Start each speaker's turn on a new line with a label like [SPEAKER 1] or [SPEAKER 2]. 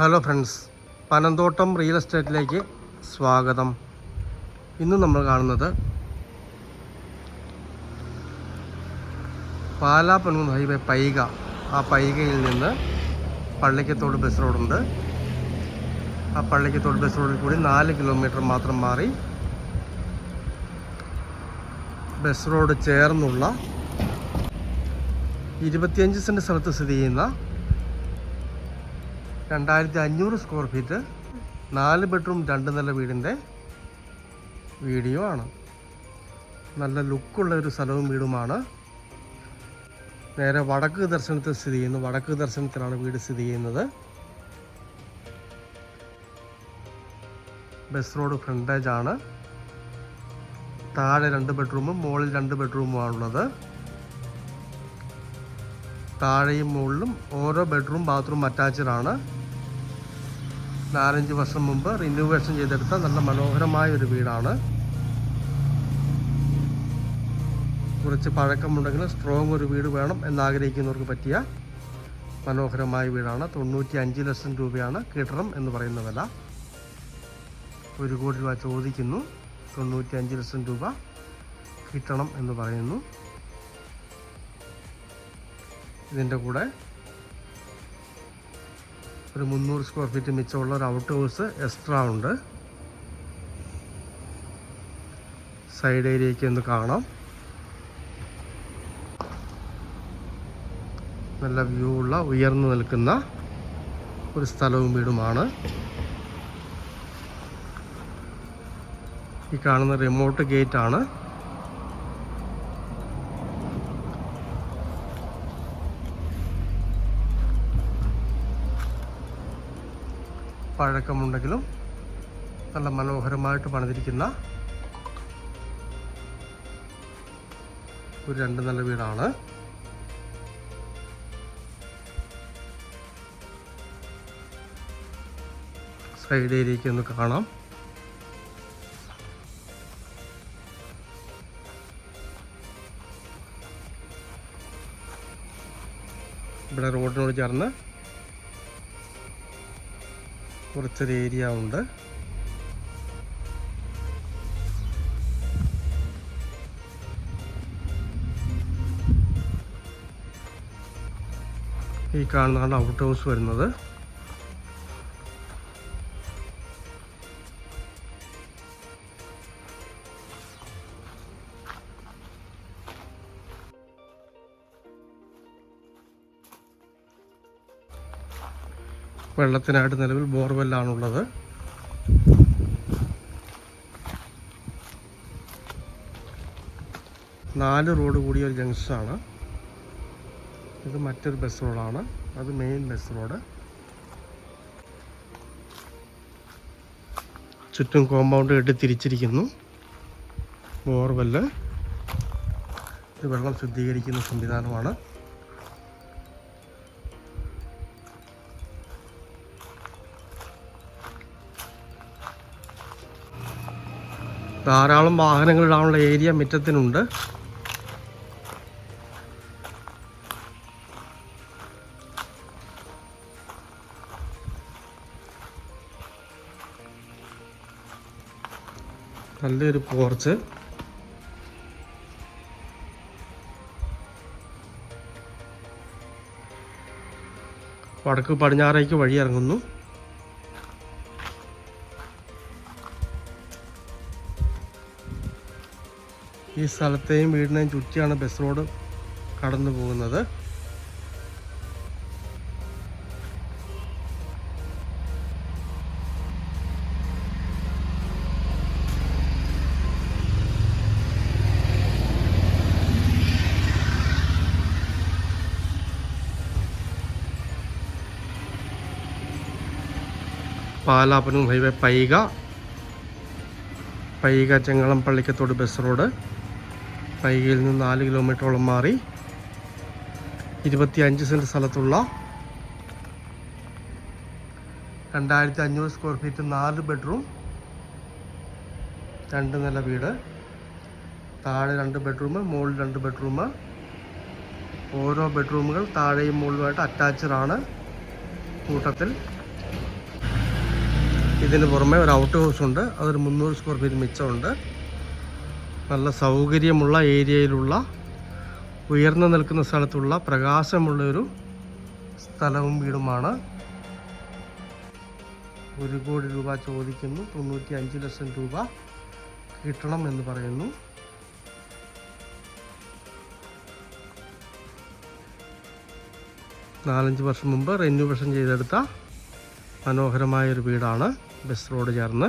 [SPEAKER 1] Hello friends Panamthottam real എസ്റ്റേറ്റിലേക്ക് സ്വാഗതം. ഇന്ന് നമ്മൾ കാണുന്നത് പാലാ പൊൻകുന്ന് ഹൈവേ പൈക. ആ പൈകയിൽ നിന്ന് പള്ളിക്കത്തോട് ബസ് റോഡുണ്ട് ആ പള്ളിക്കത്തോട് ബസ് റോഡിൽ കൂടി നാല് കിലോമീറ്റർ മാത്രം മാറി ബസ് റോഡ് ചേർന്നുള്ള ഇരുപത്തിയഞ്ച് സെന്റ് സ്ഥലത്ത് സ്ഥിതി ചെയ്യുന്ന രണ്ടായിരത്തി അഞ്ഞൂറ് സ്ക്വയർ ഫീറ്റ് നാല് ബെഡ്റൂം രണ്ട് നില വീടിന്റെ വീഡിയോ ആണ്. നല്ല ലുക്കുള്ള ഒരു സ്ഥലവും വീടുമാണ്. നേരെ വടക്ക് ദർശനത്തിൽ സ്ഥിതി ചെയ്യുന്നു. വടക്ക് ദർശനത്തിലാണ് വീട് സ്ഥിതി ചെയ്യുന്നത്. ബസ് റോഡ് ഫ്രണ്ടേജ് ആണ്. താഴെ രണ്ട് ബെഡ്റൂമും മുകളിൽ രണ്ട് ബെഡ്റൂമുമാണുള്ളത് താഴെയും മുകളിലും ഓരോ ബെഡ്റൂം ബാത്റൂം അറ്റാച്ച്ഡ് ആണ്. നാലഞ്ച് വർഷം മുമ്പ് റിന്യൂവേഷൻ ചെയ്തെടുത്ത നല്ല മനോഹരമായ ഒരു വീടാണ്. കുറച്ച് പഴക്കമുണ്ടെങ്കിൽ സ്ട്രോങ് ഒരു വീട് വേണം എന്നാഗ്രഹിക്കുന്നവർക്ക് പറ്റിയ മനോഹരമായ വീടാണ്. തൊണ്ണൂറ്റി അഞ്ച് ലക്ഷം രൂപയാണ് കിട്ടണം എന്ന് പറയുന്ന വില. ഒരു കോടി രൂപ ചോദിക്കുന്നു. തൊണ്ണൂറ്റി അഞ്ച് ലക്ഷം രൂപ കിട്ടണം എന്ന് പറയുന്നു. ഇതിന്റെ കൂടെ ഒരു മുന്നൂറ് സ്ക്വയർ ഫീറ്റ് മിച്ചമുള്ള ഒരു ഔട്ട് ഹൗസ് എക്സ്ട്രാ ഉണ്ട്. സൈഡ് ഏരിയയ്ക്ക് ഒന്ന് കാണാം. നല്ല വ്യൂ ഉള്ള ഉയർന്നു നിൽക്കുന്ന ഒരു സ്ഥലവും വീടുമാണ്. ഈ കാണുന്ന റിമോട്ട് ഗേറ്റ് പഴക്കമുണ്ടെങ്കിലും നല്ല മനോഹരമായിട്ട് പണിതിരിക്കുന്ന ഒരു രണ്ട് നല്ല വീടാണ്. സൈഡ് ഏരിയയ്ക്ക് ഒന്ന് കാണാം. ഇവിടെ റോഡിനോട് ചേർന്ന് കുറച്ചൊരു ഏരിയ ഉണ്ട്. ഈ കാണുന്നതാണ് ഔട്ട് ഹൗസ് വരുന്നത്. വെള്ളത്തിനായിട്ട് നിലവിൽ ബോർവെല്ലാണുള്ളത്. നാല് റോഡ് കൂടിയ ഒരു ജംഗ്ഷനാണ്. ഇത് മറ്റൊരു ബസ് റോഡാണ്. അത് മെയിൻ ബസ് റോഡ്. ചുറ്റും കോമ്പൗണ്ട് കെട്ടി തിരിച്ചിരിക്കുന്നു. ബോർവെല്ല്. ഇത് വെള്ളം ശുദ്ധീകരിക്കുന്ന സംവിധാനമാണ്. ധാരാളം വാഹനങ്ങൾ ഇടാനുള്ള ഏരിയ മുറ്റത്തിനുണ്ട്. നല്ലൊരു പോർച്ച്. വടക്ക് പടിഞ്ഞാറേക്ക് വഴി ഇറങ്ങുന്നു ഈ സ്ഥലത്തെയും വീടിനെയും ചുറ്റിയാണ് ബസ് റോഡ് കടന്നു പോകുന്നത്. പാലാപനും highway Paika. Paika Chengalam Pallikkathodu bus road. പൈകയിൽ നിന്ന് നാല് കിലോമീറ്ററോളം മാറി ഇരുപത്തി അഞ്ച് സെന്റ് സ്ഥലത്തുള്ള രണ്ടായിരത്തി അഞ്ഞൂറ് സ്ക്വയർ ഫീറ്റ് നാല് ബെഡ്റൂം രണ്ട് നില വീട് താഴെ രണ്ട് ബെഡ്റൂം മുകളിൽ രണ്ട് ബെഡ്റൂം. ഓരോ ബെഡ്റൂമുകൾ താഴെയും മുകളിലുമായിട്ട് അറ്റാച്ച്ഡ് ആണ് കൂട്ടത്തിൽ. ഇതിന് പുറമെ ഒരു ഔട്ട് ഹൗസ് ഉണ്ട് അതൊരു മുന്നൂറ് സ്ക്വയർ ഫീറ്റ് മിച്ചമുണ്ട്. നല്ല സൗകര്യമുള്ള ഏരിയയിലുള്ള ഉയർന്നു നിൽക്കുന്ന സ്ഥലത്തുള്ള പ്രകാശമുള്ള ഒരു സ്ഥലവും വീടുമാണ്. ഒരു കോടി രൂപ ചോദിക്കുന്നു. തൊണ്ണൂറ്റി അഞ്ച് ലക്ഷം രൂപ കിട്ടണം എന്ന് പറയുന്നു. നാലഞ്ച് വർഷം മുമ്പ് റെന്യൂവേഷൻ ചെയ്തെടുത്ത മനോഹരമായൊരു വീടാണ് ബസ് റോഡ് ചേർന്ന്.